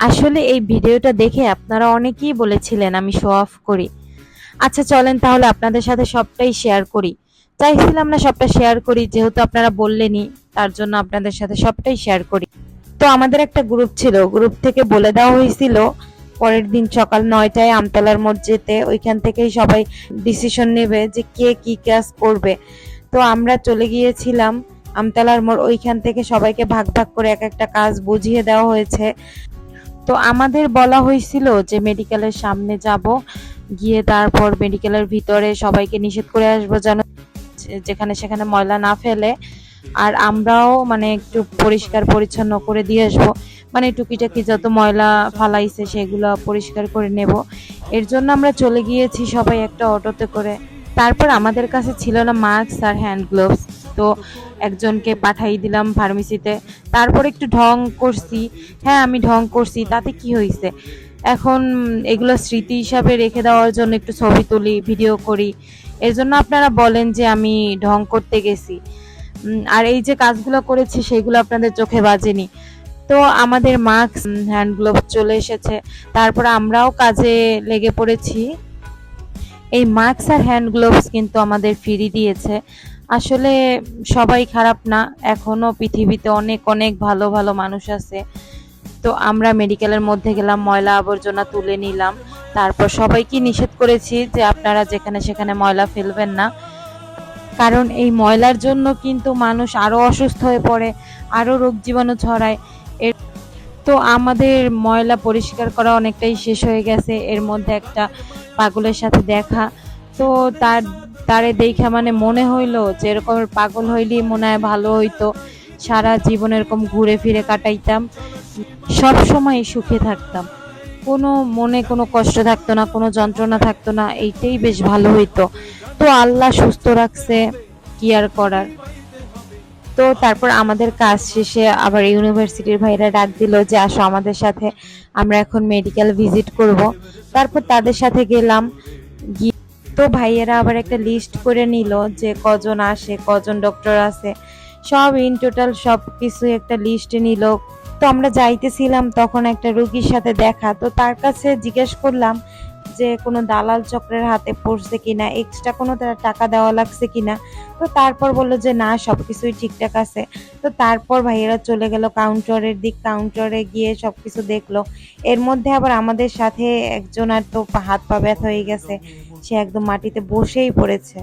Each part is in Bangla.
আসলে এই ভিডিওটা দেখে আপনারা অনেকেই বলেছিলেন আমি শো অফ করি। আচ্ছা চলেন তাহলে আপনাদের সাথে সবটাই শেয়ার করি। চাইছিলাম না সবটা শেয়ার করি, যেহেতু আপনারা বললেনই, তার জন্য আপনাদের সাথে সবটাই শেয়ার করি। তো আমাদের একটা গ্রুপ ছিল গ্রুপ থেকে বলে দেওয়া হয়েছিল, পরের দিন সকাল নয়টায় আমতলার মোড় যেতে ওইখান থেকেই সবাই ডিসিশন নেবে যে কে কি কাজ করবে। তো আমরা চলে গিয়েছিলাম, আমতলার মোড়, ওইখান থেকে সবাইকে ভাগ ভাগ করে এক একটা কাজ বুঝিয়ে দেওয়া হয়েছে। তো আমাদের বলা হয়েছিল যে মেডিকেলের সামনে যাব, গিয়ে তারপর মেডিকেলের ভিতরে সবাইকে নিষেধ করে আসব যেন যেখানে সেখানে ময়লা না ফেলে। আর আমরাও মানে একটু পরিষ্কার পরিচ্ছন্ন করে দিয়ে আসব। মানে টুকিটাকি যত ময়লা ফালাইছে সেগুলো পরিষ্কার করে নেব। এর জন্য আমরা চলে গিয়েছি সবাই একটা অটোতে করে। তারপর আমাদের কাছে ছিল না মাস্ক আর হ্যান্ড গ্লোভস। তো একজনকে পাঠাই দিলাম ফার্মেসিতে তারপর একটু ঢং করছি। হ্যাঁ আমি ঢং করছি, তাতে কি হয়েছে এখন এগুলো স্মৃতি হিসাবে রেখে দেওয়ার জন্য একটু ছবি তুলি ভিডিও করি। এর জন্য আপনারা বলেন যে আমি ঢং করতে গেছি। আর এই যে কাজগুলো করেছি, সেগুলো আপনাদের চোখে বাজেনি। তো আমাদের মাস্ক হ্যান্ড গ্লোভ চলে এসেছে। তারপর আমরাও কাজে লেগে পড়েছি। এই মাস্ক আর হ্যান্ড গ্লোভস কিন্তু আমাদের ফ্রি দিয়েছে। আসলে সবাই খারাপ না, এখনও পৃথিবীতে অনেক অনেক ভালো ভালো মানুষ আছে। তো আমরা মেডিকেলের মধ্যে গেলাম, ময়লা আবর্জনা তুলে নিলাম। তারপর সবাইকে নিষেধ করেছি যে আপনারা যেখানে সেখানে ময়লা ফেলবেন না। কারণ এই ময়লার জন্য কিন্তু মানুষ আরও অসুস্থ হয়ে পড়ে আরও রোগ জীবাণু ছড়ায়। এর তো আমাদের ময়লা পরিষ্কার করা অনেকটাই শেষ হয়ে গেছে। এর মধ্যে একটা পাগলের সাথে দেখা। তো তার তারে দেখা মানে মনে হইল যে এরকম পাগল হইলেই মনে হয় ভালো হইতো। সারা জীবন এরকম ঘুরে ফিরে কাটাইতাম। সব সময় সুখে থাকতাম। কোনো মনে কোনো কষ্ট থাকতো না, কোনো যন্ত্রণা থাকতো না, এইটাই বেশ ভালো হইতো। তো আল্লাহ সুস্থ রাখছে, কি আর করার? তো তারপর আমাদের কাজ শেষে আবার ইউনিভার্সিটির ভাইরা ডাক দিল যে, আসো আমাদের সাথে, আমরা এখন মেডিকেল ভিজিট করব। তারপর তাদের সাথে গেলাম। গিয়ে তো ভাইয়েরা আবার একটা লিস্ট করে নিল যে কজন আসে, কজন ডক্টর আছে সব ইন টোটাল সব কিছু একটা লিস্ট নিল। তো আমরা যাইতেছিলাম, তখন একটা রুগীর সাথে দেখা। তো তার কাছে জিজ্ঞেস করলাম যে কোনো দালাল চক্রের হাতে পড়ছে কিনা এক্সট্রা কোনো টা- টাকা দেওয়া লাগছে কিনা, তো তারপর বলল যে না, সবকিছুই ঠিকঠাক আছে। তো তারপর ভাইয়েরা চলে গেল কাউন্টারের দিক কাউন্টারে গিয়ে সবকিছু দেখল। এর মধ্যে আবার আমাদের সাথে একজন আর তো হাত পা ব্যথা হয়ে গেছে। সে একদম মাটিতে বসেই পড়েছে।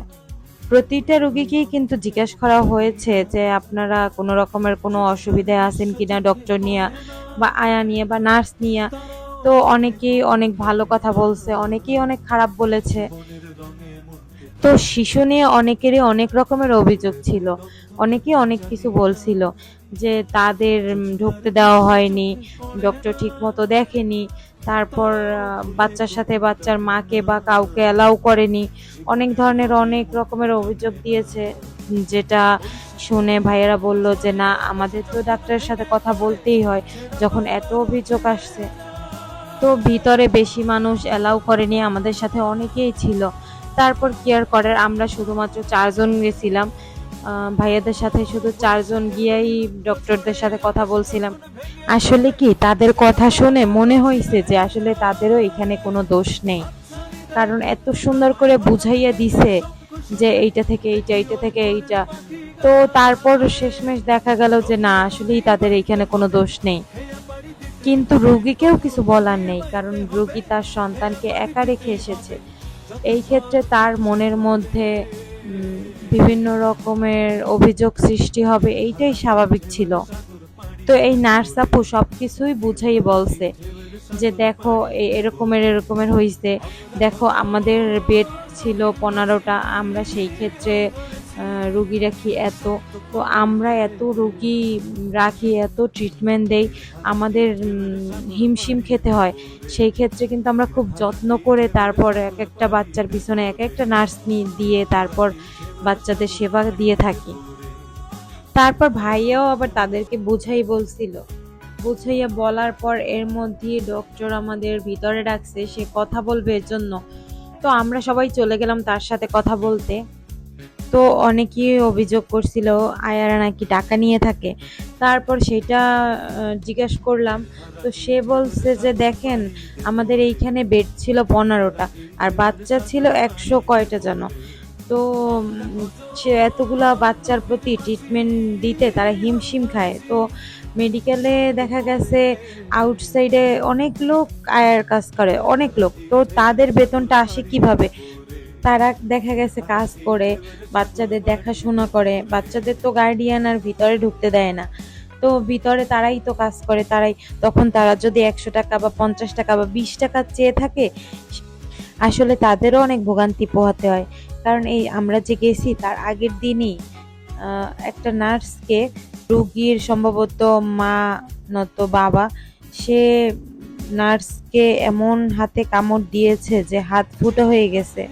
প্রতিটা রোগীকেই কিন্তু জিজ্ঞেস করা হয়েছে যে আপনারা কোনো রকমের কোনো অসুবিধায় আছেন কিনা ডক্টর নিয়ে বা আয়া নিয়ে বা নার্স নিয়ে। তো অনেকেই অনেক ভালো কথা বলছে, অনেকেই অনেক খারাপ বলেছে। তো শিশু নিয়ে অনেকেরই অনেক রকমের অভিযোগ ছিল, অনেকেই অনেক কিছু বলছিল যে তাদের ঢুকতে দেওয়া হয়নি ডক্টর ঠিক মতো দেখেনি, তারপর বাচ্চার সাথে বাচ্চার মাকে বা কাউকে অ্যালাউ করেনি, অনেক ধরনের অনেক রকমের অভিযোগ দিয়েছে, যেটা শুনে ভাইয়েরা বলল যে, না, আমাদের তো ডাক্তারের সাথে কথা বলতেই হয়, যখন এত অভিযোগ আসছে তো ভিতরে বেশি মানুষ অ্যালাউ করেনি, আমাদের সাথে অনেকেই ছিল। তারপর কেয়ার করার আমরা শুধুমাত্র চারজন গেছিলাম। ভাইয়াদের সাথে শুধু চারজন গিয়েই ডক্টরদের সাথে কথা বলছিলাম। আসলে কি, তাদের কথা শুনে মনে হয়েছে যে আসলে তাদেরও এখানে কোনো দোষ নেই। কারণ এত সুন্দর করে বুঝাইয়া দিছে যে এইটা থেকে এইটা এইটা থেকে এইটা। তো তারপর শেষমেশ দেখা গেল যে না, আসলেই তাদের এইখানে কোনো দোষ নেই। কিন্তু রোগীকেও কিছু বলার নেই, কারণ রোগী তার সন্তানকে একা রেখে এসেছে। এই ক্ষেত্রে তার মনের মধ্যে বিভিন্ন রকমের অভিযোগ সৃষ্টি হবে, এইটাই স্বাভাবিক ছিল। তো এই নার্স আপু সব কিছুই বুঝাই বলছে যে দেখো এরকমের এরকমের হয়েছে দেখো, আমাদের বেড ছিল পনেরোটা, আমরা সেই ক্ষেত্রে রুগী রাখি এত, তো আমরা এত রুগী রাখি, এত ট্রিটমেন্ট দেই, আমাদের হিমশিম খেতে হয়। সেই ক্ষেত্রে কিন্তু আমরা খুব যত্ন করে তারপর এক একটা বাচ্চার পিছনে এক একটা নার্স দিয়ে তারপর বাচ্চাদের সেবা দিয়ে থাকি। তারপর ভাইয়াও আবার তাদেরকে বুঝাই বলছিল। বুঝাইয়া বলার পর এর মধ্যে ডক্টর আমাদের ভিতরে ডাকছে, সে কথা বলবে এর জন্য। তো আমরা সবাই চলে গেলাম তার সাথে কথা বলতে। তো অনেকেই অভিযোগ করছিল আয়ারা নাকি টাকা নিয়ে থাকে। তারপর সেটা জিজ্ঞেস করলাম। তো সে বলছে যে, দেখেন, আমাদের এইখানে বেড ছিল পনেরোটা, আর বাচ্চা ছিল একশো কয়টা যেন। তো সে এতগুলা বাচ্চার প্রতি ট্রিটমেন্ট দিতে তারা হিমশিম খায়। তো মেডিকেলে দেখা গেছে আউটসাইডে অনেক লোক আয়ার কাজ করে, অনেক লোক। তো তাদের বেতনটা আসে কীভাবে? তারা দেখা গেছে কাজ করে, বাচ্চাদের দেখাশোনা করে, বাচ্চাদের তো গার্ডিয়ান আর ভিতরে ঢুকতে দেয় না। তো ভিতরে তারাই তো কাজ করে, তারাই, তখন তারা যদি একশো টাকা বা পঞ্চাশ টাকা বা বিশ টাকা চেয়ে থাকে, আসলে তাদেরও অনেক ভোগান্তি পোহাতে হয়। কারণ এই আমরা যে গেছি, তার আগের দিনই একটা নার্সকে রুগীর সম্ভবত মা নয়তো বাবা, সে নার্সকে এমন হাতে কামড় দিয়েছে যে হাত ফুটো হয়ে গেছে।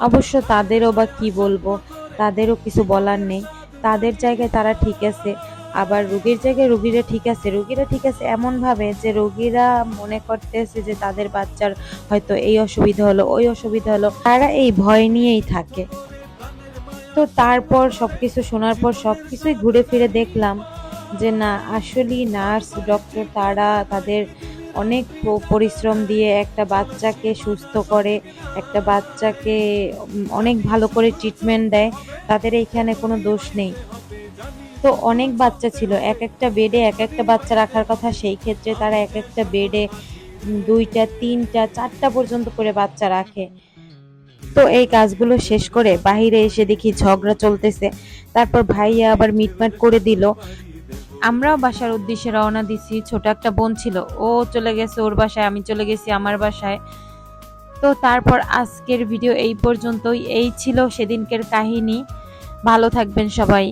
অবশ্য তাদেরও বা কি বলব? তাদেরও কিছু বলার নেই। তাদের জায়গায় তারা ঠিক আছে। আবার রুগীর জায়গায় রুগীরা ঠিক আছে। রুগীরা ঠিক আছে এমনভাবে যে রুগীরা মনে করতেছে যে তাদের বাচ্চার হয়তো এই অসুবিধা হলো, ওই অসুবিধা হলো। তারা এই ভয় নিয়েই থাকে। তো তারপর সব কিছু শোনার পর সব কিছুই ঘুরে ফিরে দেখলাম যে না, আসলেই নার্স, ডক্টর তারা তাদের অনেক পরিশ্রম দিয়ে একটা বাচ্চাকে সুস্থ করে, একটা বাচ্চাকে অনেক ভালো করে ট্রিটমেন্ট দেয়, তাদের এইখানে কোনো দোষ নেই। তো অনেক বাচ্চা ছিল, এক একটা বেডে এক একটা বাচ্চা রাখার কথা, সেই ক্ষেত্রে তারা এক একটা বেডে দুইটা, তিনটা, চারটা পর্যন্ত করে বাচ্চা রাখে। তো এই কাজগুলো শেষ করে বাইরে এসে দেখি ঝগড়া চলতেছে। তারপর ভাইয়া আবার মিটমাট করে দিল। আমরাও বাসার উদ্দেশ্যে রওনা দিছি। ছোট একটা বোন ছিল, ও চলে গেছে ওর বাসায়, আমি চলে গেছি আমার বাসায়। তো তারপর আজকের ভিডিও এই পর্যন্তই। এই ছিল সেদিনকের কাহিনী। ভালো থাকবেন সবাই।